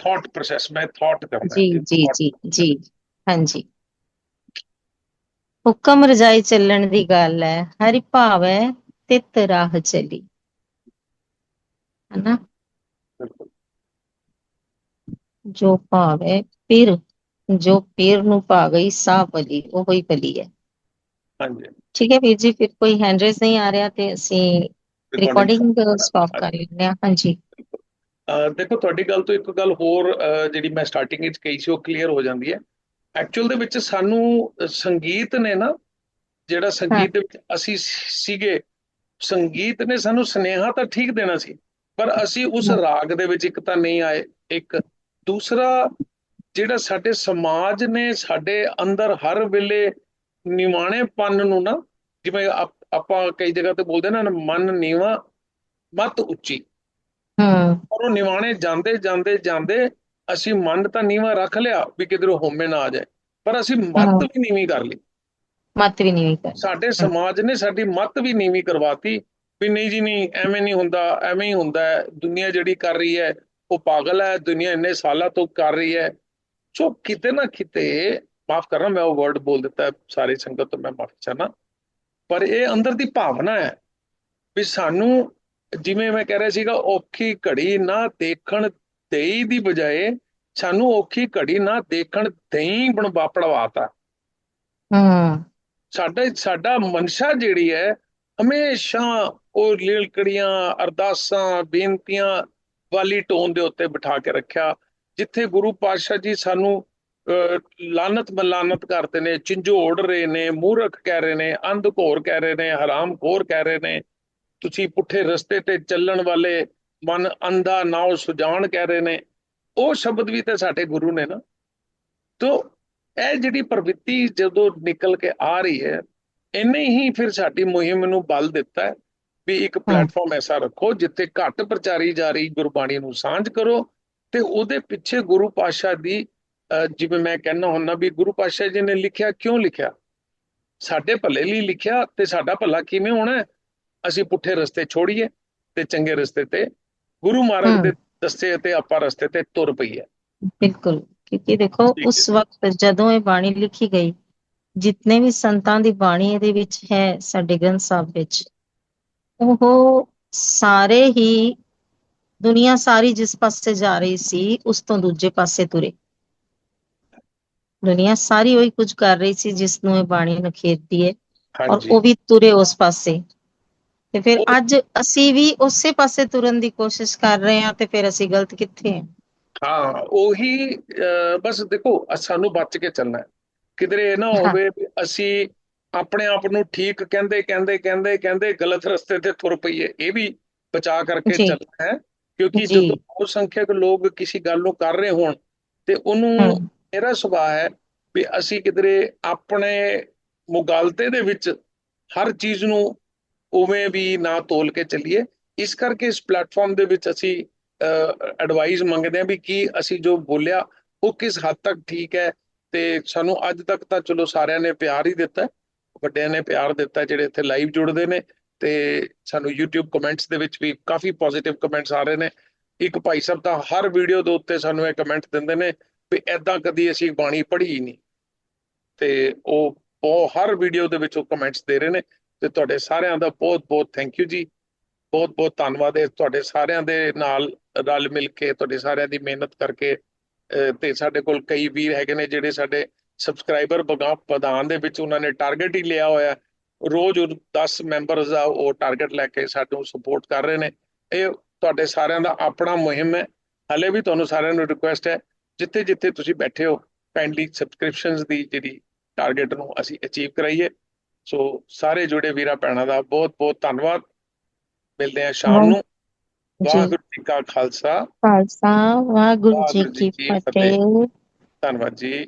ਥਾਟ ਪ੍ਰੋਸੈਸ ਮੈਂ ਥਾਟ ਕਰਨਾ ਜੀ ਹੈ। ਜੀ। ਜੀ ਜੀ ਹਾਂਜੀ। ਹੁਕਮ ਰਜਾਈ ਚੱਲਣ ਦੀ ਗੱਲ ਹੈ ਹਰਿ ਭਾਵੈ ਤਿਤ ਰਾਹ ਚਲੀ। ਹਨਾ? ਜੋ ਭਾਵੈ ਪੀਰ ਜੋ ਪੀਰ ਨੂੰ ਪਾ ਗਈ ਸਾਹ ਭਲੀ ਉਹ ਹੀ ਭਲੀ ਹੈ। ਹਾਂਜੀ। ਠੀਕ ਹੈ ਵੀਰ ਜੀ ਫਿਰ ਕੋਈ ਹੈਂਡ ਰੇਜ਼ ਨਹੀਂ ਆ ਰਿਹਾ ਤੇ ਅਸੀਂ ਰਿਕਾਰਡਿੰਗ ਸਟਾਪ ਕਰ ਲੈਂਦੇ ਹਾਂ। ਹਾਂਜੀ। ਦੇਖੋ ਤੁਹਾਡੀ ਗੱਲ ਤੋਂ ਇੱਕ ਗੱਲ ਹੋਰ ਜਿਹੜੀ ਮੈਂ ਸਟਾਰਟਿੰਗ ਵਿੱਚ ਕਹੀ ਸੀ ਉਹ ਕਲੀਅਰ ਹੋ ਜਾਂਦੀ ਹੈ। ਐਕਚੁਅਲ ਦੇ ਵਿੱਚ ਸਾਨੂੰ ਸੰਗੀਤ ਨੇ ਨਾ ਜਿਹੜਾ ਸੰਗੀਤ ਦੇ ਵਿੱਚ ਅਸੀਂ ਸੀ- ਸੀਗੇ ਸੰਗੀਤ ਨੇ ਸਾਨੂੰ ਸੁਨੇਹਾ ਤਾਂ ਠੀਕ ਦੇਣਾ ਸੀ ਪਰ ਅਸੀਂ ਉਸ। ਰਾਗ ਦੇ ਵਿੱਚ ਇੱਕ ਤਾਂ ਨਹੀਂ ਆਏ ਇੱਕ ਦੂਸਰਾ ਜਿਹੜਾ ਸਾਡੇ ਸਮਾਜ ਨੇ ਸਾਡੇ ਅੰਦਰ ਹਰ ਵੇਲੇ ਨਿਵਾਣੇਪਨ ਨੂੰ ਨਾ ਜਿਵੇਂ ਆਪ- ਕਈ ਜਗ੍ਹਾ ਤੇ ਬੋਲਦੇ ਨਾ ਮਨ ਨੀਵਾ ਮਤ ਉੱਚੀ। ਹੂੰ। ਪਰ ਉਹ ਨਿਵਾਣੇ ਜਾਂਦੇ ਜਾਂਦੇ ਜਾਂਦੇ ਅਸੀਂ ਮਨ ਤਾਂ ਨੀਵਾਂ ਰੱਖ ਲਿਆ ਵੀ ਕਿਧਰੋਂ ਹੋਮੇ ਨਾ ਆ ਜਾਏ ਪਰ ਅਸੀਂ। ਮੱਤ ਵੀ ਨੀਵੀਂ ਕਰ ਲਈ। ਮਤ ਵੀ ਨਹੀਂ ਕਰ ਸਾਡੇ ਸਮਾਜ ਨੇ ਸਾਡੀ ਮੱਤ ਵੀ ਨੀਵੀਂ ਕਰਵਾਤੀ ਵੀ ਨਹੀਂ ਜੀ ਨਹੀਂ ਐਵੇਂ ਨਹੀਂ ਹੁੰਦਾ ਐਵੇਂ ਹੀ ਹੁੰਦਾ ਦੁਨੀਆ ਜਿਹੜੀ ਕਰ ਰਹੀ ਹੈ ਉਹ ਪਾਗਲ ਹੈ ਦੁਨੀਆ ਇੰਨੇ ਸਾਲਾਂ ਤੋਂ ਕਰ ਰਹੀ ਹੈ। ਸੋ ਕਿਤੇ ਨਾ ਕਿਤੇ ਮਾਫ ਕਰਨਾ ਮੈਂ ਉਹ ਵਰਡ ਬੋਲ ਦਿੱਤਾ ਸਾਰੀ ਸੰਗਤ ਤੋਂ ਮੈਂ ਮਾਫੀ ਚਾਹਨਾ ਪਰ ਇਹ ਅੰਦਰ ਦੀ ਭਾਵਨਾ ਹੈ ਵੀ ਸਾਨੂੰ ਜਿਵੇਂ ਮੈਂ ਕਹਿ ਰਿਹਾ ਸੀਗਾ ਔਖੀ ਘੜੀ ਨਾ ਦੇਖਣ ਦੇਈ ਦੀ ਬਜਾਏ ਸਾਨੂੰ ਔਖੀ ਘੜੀ ਨਾ ਦੇਖਣ ਦੇਈ ਬਣ ਪੜਵਾਤਾ। ਹੂੰ। ਸਾਡਾ ਸਾਡਾ ਮਨਸ਼ਾ ਜਿਹੜੀ ਹੈ ਹਮੇਸ਼ਾ ਉਹ ਲੀਲਕੜੀਆਂ ਅਰਦਾਸਾਂ ਬੇਨਤੀਆਂ ਵਾਲੀ ਟੋਨ ਦੇ ਉੱਤੇ ਬਿਠਾ ਕੇ ਰੱਖਿਆ ਜਿੱਥੇ ਗੁਰੂ ਪਾਤਸ਼ਾਹ ਜੀ ਸਾਨੂੰ ਅਹ, ਲਾਨਤ ਮਲਾਨਤ ਕਰਦੇ ਨੇ ਝੰਜੋੜ ਰਹੇ ਨੇ ਮੂਰਖ ਕਹਿ ਰਹੇ ਨੇ ਅੰਧ ਘੋਰ ਕਹਿ ਰਹੇ ਨੇ ਹਰਾਮ ਖੋਰ ਕਹਿ ਰਹੇ ਨੇ ਤੁਸੀਂ ਪੁੱਠੇ ਰਸਤੇ ਤੇ ਚੱਲਣ ਵਾਲੇ ਮਨ ਅੰਧਾ ਨਾਉ ਸੁਜਾਨ ਕਹਿ ਰਹੇ ਨੇ ਉਹ ਸ਼ਬਦ ਵੀ ਤੇ ਸਾਡੇ ਗੁਰੂ ਨੇ ਨਾ। ਤੋ ਇਹ ਜਿਹੜੀ ਪ੍ਰਵਿਰਤੀ ਜਦੋਂ ਨਿਕਲ ਕੇ ਆ ਰਹੀ ਹੈ ਇੰਨੇ ਹੀ ਫਿਰ ਸਾਡੀ ਮੁਹਿੰਮ ਨੂੰ ਬਲ ਦਿੱਤਾ ਹੈ। ਵੀ ਇੱਕ ਪਲੇਟਫਾਰਮ ਐਸਾ ਰੱਖੋ ਜਿੱਥੇ ਘੱਟ ਪ੍ਰਚਾਰੀ ਜਾ ਰਹੀ ਗੁਰਬਾਣੀ ਨੂੰ ਸਾਂਝ ਕਰੋ ਤੇ ਉਹਦੇ ਪਿੱਛੇ ਗੁਰੂ ਪਾਤਸ਼ਾਹ ਦੀ ਜਿਵੇਂ ਮੈਂ ਕਹਿੰਦਾ ਹੁੰਦਾ ਵੀ ਗੁਰੂ ਪਾਤਸ਼ਾਹ ਜੀ ਨੇ ਲਿਖਿਆ ਕਿਉਂ ਲਿਖਿਆ ਸਾਡੇ ਭਲੇ ਲਈ ਲਿਖਿਆ ਤੇ ਸਾਡਾ ਭਲਾ ਕਿਵੇਂ ਹੋਣਾ? ਅਸੀਂ ਪੁੱਠੇ ਰਸਤੇ ਛੋੜੀਏ ਤੇ ਚੰਗੇ ਰਸਤੇ ਤੇ ਗੁਰੂ ਮਹਾਰਾਜ। ਦੇ ਦੱਸੇ ਤੇ ਆਪਾਂ ਰਸਤੇ ਤੇ ਤੁਰ ਪਈਏ ਬਿਲਕੁਲ ਕਿਉਂਕਿ ਦੇਖੋ। ਉਸ ਵਕਤ ਜਦੋਂ ਇਹ ਬਾਣੀ ਲਿਖੀ ਗਈ ਜਿਤਨੇ ਵੀ ਸੰਤਾਂ ਦੀ ਬਾਣੀ ਇਹਦੇ ਵਿੱਚ ਹੈ ਸਾਡੇ ਗ੍ਰੰਥ ਸਾਹਿਬ ਵਿੱਚ ਉਹ ਸਾਰੇ ਹੀ ਦੁਨੀਆ ਸਾਰੀ ਜਿਸ ਪਾਸੇ ਜਾ ਰਹੀ ਸੀ ਉਸ ਤੋਂ ਦੂਜੇ ਪਾਸੇ ਤੁਰੇ। ਦੁਨੀਆ ਸਾਰੀ ਉਹੀ ਕੁਝ ਕਰ ਰਹੀ ਸੀ ਜਿਸ ਨੂੰ ਇਹ ਬਾਣੀ ਨਖੇਰਦੀ ਹੈ ਔਰ ਉਹ ਵੀ ਤੁਰੇ ਉਸ ਪਾਸੇ। ਤੇ ਫਿਰ ਅੱਜ ਅਸੀਂ ਵੀ ਉਸੇ ਪਾਸੇ ਤੁਰਨ ਦੀ ਕੋਸ਼ਿਸ਼ ਕਰ ਰਹੇ ਹਾਂ ਤੇ ਫਿਰ ਅਸੀਂ ਗਲਤ ਕਿੱਥੇ ਹਾਂ? ਹਾਂ ਉਹੀ ਬਸ ਦੇਖੋ ਸਾਨੂੰ ਬਚ ਕੇ ਚੱਲਣਾ ਕਿਧਰੇ ਇਹ ਨਾ। ਹੋਵੇ ਅਸੀਂ ਆਪਣੇ ਆਪ ਨੂੰ ਠੀਕ ਕਹਿੰਦੇ ਕਹਿੰਦੇ ਕਹਿੰਦੇ ਕਹਿੰਦੇ ਗਲਤ ਰਸਤੇ ਤੇ ਤੁਰ ਪਈਏ ਇਹ ਵੀ ਬਚਾ ਕਰਕੇ। ਚੱਲਣਾ ਹੈ ਕਿਉਂਕਿ। ਜਦੋਂ ਬਹੁਤ ਸੰਖਿਅਕ ਲੋਕ ਕਿਸੇ ਗੱਲ ਨੂੰ ਕਰ ਰਹੇ ਹੋਣ ਤੇ ਉਹਨੂੰ ਮੇਰਾ ਸੁਭਾਅ ਹੈ ਵੀ ਅਸੀਂ ਕਿਧਰੇ ਆਪਣੇ ਮੁਗਾਲਤੇ ਦੇ ਵਿੱਚ ਹਰ ਚੀਜ਼ ਨੂੰ ਉਵੇਂ ਵੀ ਨਾ ਤੋਲ ਕੇ ਚੱਲੀਏ ਇਸ ਕਰਕੇ ਇਸ ਪਲੇਟਫਾਰਮ ਦੇ ਵਿੱਚ ਅਸੀਂ ਐਡਵਾਈਸ ਮੰਗਦੇ ਹਾਂ ਵੀ ਕੀ ਅਸੀਂ ਜੋ ਬੋਲਿਆ ਉਹ ਕਿਸ ਹੱਦ ਤੱਕ ਠੀਕ ਹੈ ਤੇ ਸਾਨੂੰ ਅੱਜ ਤੱਕ ਤਾਂ ਚਲੋ ਸਾਰਿਆਂ ਨੇ ਪਿਆਰ ਹੀ ਦਿੱਤਾ। ਵੱਡਿਆਂ ਨੇ ਪਿਆਰ ਦਿੱਤਾ, ਜਿਹੜੇ ਇੱਥੇ ਲਾਈਵ ਜੁੜਦੇ ਨੇ ਤੇ ਸਾਨੂੰ YouTube ਕਮੈਂਟਸ ਦੇ ਵਿੱਚ ਵੀ ਕਾਫੀ ਪੋਜ਼ਿਟਿਵ ਕਮੈਂਟਸ ਆ ਰਹੇ ਨੇ। ਇੱਕ ਭਾਈ ਸਾਹਿਬ ਤਾਂ ਹਰ ਵੀਡੀਓ ਦੇ ਉੱਤੇ ਸਾਨੂੰ ਇਹ ਕਮੈਂਟ ਦਿੰਦੇ ਨੇ ਵੀ ਐਦਾਂ ਕਦੀ ਅਸੀਂ ਬਾਣੀ ਪੜ੍ਹੀ ਨਹੀਂ। ਤੇ ਉਹ ਉਹ ਹਰ ਵੀਡੀਓ ਦੇ ਵਿੱਚ ਉਹ ਕਮੈਂਟਸ ਦੇ ਰਹੇ ਨੇ ਤੇ ਤੁਹਾਡੇ ਸਾਰਿਆਂ ਦਾ ਬਹੁਤ ਬਹੁਤ ਥੈਂਕ ਯੂ ਜੀ। ਬਹੁਤ ਬਹੁਤ ਧੰਨਵਾਦ ਹੈ ਤੁਹਾਡੇ ਸਾਰਿਆਂ ਦੇ ਨਾਲ ਰਲ ਮਿਲ ਕੇ, ਤੁਹਾਡੇ ਸਾਰਿਆਂ ਦੀ ਮਿਹਨਤ ਕਰਕੇ ਤੇ ਸਾਡੇ ਕੋਲ ਕਈ ਵੀਰ ਹੈਗੇ ਨੇ ਜਿਹੜੇ ਸਾਡੇ ਸਬਸਕ੍ਰਾਈਬਰ ਵਧਾਉਣ ਦੇ ਵਿੱਚ ਉਹਨਾਂ ਨੇ ਟਾਰਗੇਟ ਹੀ ਲਿਆ ਹੋਇਆ ਰੋਜ਼ 10 ਮੈਂਬਰਸ ਆ ਉਹ ਟਾਰਗੇਟ ਲੈ ਕੇ ਸਾਨੂੰ ਸਪੋਰਟ ਕਰ ਰਹੇ ਨੇ। ਇਹ ਤੁਹਾਡੇ ਸਾਰਿਆਂ ਦਾ ਆਪਣਾ ਮੁਹਿੰਮ ਹੈ। ਹਲੇ ਵੀ ਤੁਹਾਨੂੰ ਸਾਰਿਆਂ ਨੂੰ ਰਿਕੁਐਸਟ ਹੈ ਜਿੱਥੇ ਜਿੱਥੇ ਤੁਸੀਂ ਬੈਠੇ ਹੋ ਕਾਈਂਡਲੀ ਸਬਸਕ੍ਰਿਪਸ਼ਨਸ ਦੀ ਜਿਹੜੀ ਟਾਰਗੇਟ ਨੂੰ ਅਸੀਂ ਅਚੀਵ ਕਰਾਈਏ। ਸੋ ਸਾਰੇ ਜੁੜੇ ਵੀਰਾਂ ਭੈਣਾਂ ਦਾ ਬਹੁਤ ਬਹੁਤ ਧੰਨਵਾਦ। ਮਿਲਦੇ ਹਾਂ ਸ਼ਾਮ ਨੂੰ। ਵਾਹਿਗੁਰੂ ਜੀ ਕਾ ਖਾਲਸਾ। ਖਾਲਸਾ ਵਾਹਿਗੁਰੂ ਜੀ ਕੀ। ਫਤਿਹ। ਧੰਨਵਾਦ ਜੀ।